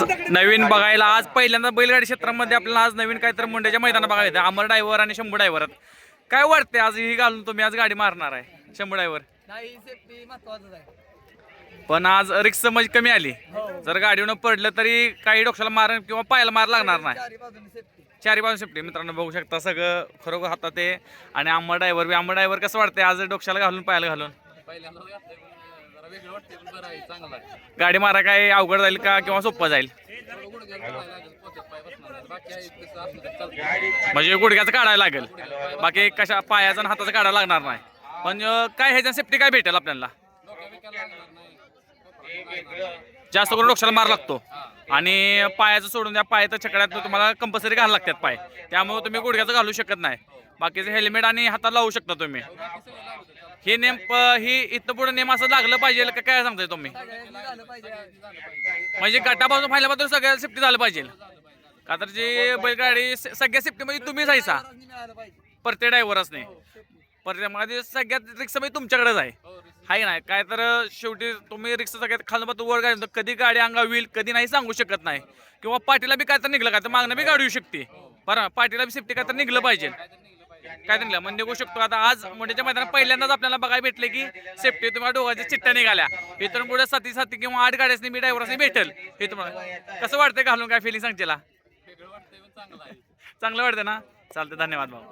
आज नवीन बघायला आज पहिल्यांदा बैलगाडी क्षेत्रामध्ये आपल्याला आज नवीन काहीतरी मुंड्याच्या मैदानात बघायला येतं अमर ड्रायव्हर आणि शंभू ड्रायव्हर. काय वाटते आज ही घालून तुम्ही आज गाडी मारणार आहे शंभू आहे. पण आज रिक्स म्हणजे कमी आली. जर गाडीवर पडलं तरी काही डोक्याला मार किंवा पायाला मार लागणार नाही. चारी बाजू सेफ्टी मित्रांनो बघू शकता सगळं खरोखर हातात आहे. आणि अम्मा ड्रायव्हर बी अम्मा ड्रायव्हर कसं वाटतंय आज डोक्याला घालून पायाला घालून? गाडी मारा काय अवघड जाईल का किंवा सोपं जाईल? म्हणजे गुडघ्याचं काढायला लागेल. बाकी कशा पायाचा आणि हाताचं काढायला लागणार नाही. पण काय ह्याच्या सेफ्टी काय भेटेल आपल्याला? जास्त करून डोक्याला मार लागतो. आणि पायाचं सोडून द्या पायाच्या छकड्यात तुम्हाला कंपल्सरी घालायला लागतात पाय. त्यामुळे तुम्ही गुडघ्याचं घालू शकत नाही. बाकीचं हेल्मेट आणि हातात लावू शकता तुम्ही. हे नेम प- ही इथं पुढे नेम असं लागलं पाहिजे का काय सांगताय तुम्ही? म्हणजे गटापासून फायल्यापासून सगळ्या सेफ्टी झालं पाहिजे. का तर जी बैलगाडी स- सगळ्या सेफ्टी मध्ये तुम्हीच जायचा परते ड्रायव्हरच नाही परते म्हणजे सगळ्यात रिक्षा मध्ये तुमच्याकडेच आहे. आहे नाही काय तर शेवटी तुम्ही रिक्षा सगळ्यात खालून वर गाडी कधी गाडी अंगा होईल कधी नाही सांगू शकत नाही. किंवा पाठीला बी काय तर निघलं काय तर मागणं बी गाडी येऊ शकते. बरं पाठीला बी सेफ्टी काय तर निघलं पाहिजे. काय तर निघलं म्हणजे निघू शकतो आता आज मोठ्याच्या मैदानात पहिल्यांदाच आपल्याला बघायला भेटले की सेफ्टी तुम्हाला दोघांच्या चिट्ट्या निघाल्या. इथून पुढे साती साती किंवा आठ गाड्यासनी मी ड्रायव्हरसनी भेटेल. हे तुम्हाला कसं वाटतंय घालून काय फिलिंग सांगतेला चांगलं चांगलं वाटतं ना? चालतं धन्यवाद भाऊ.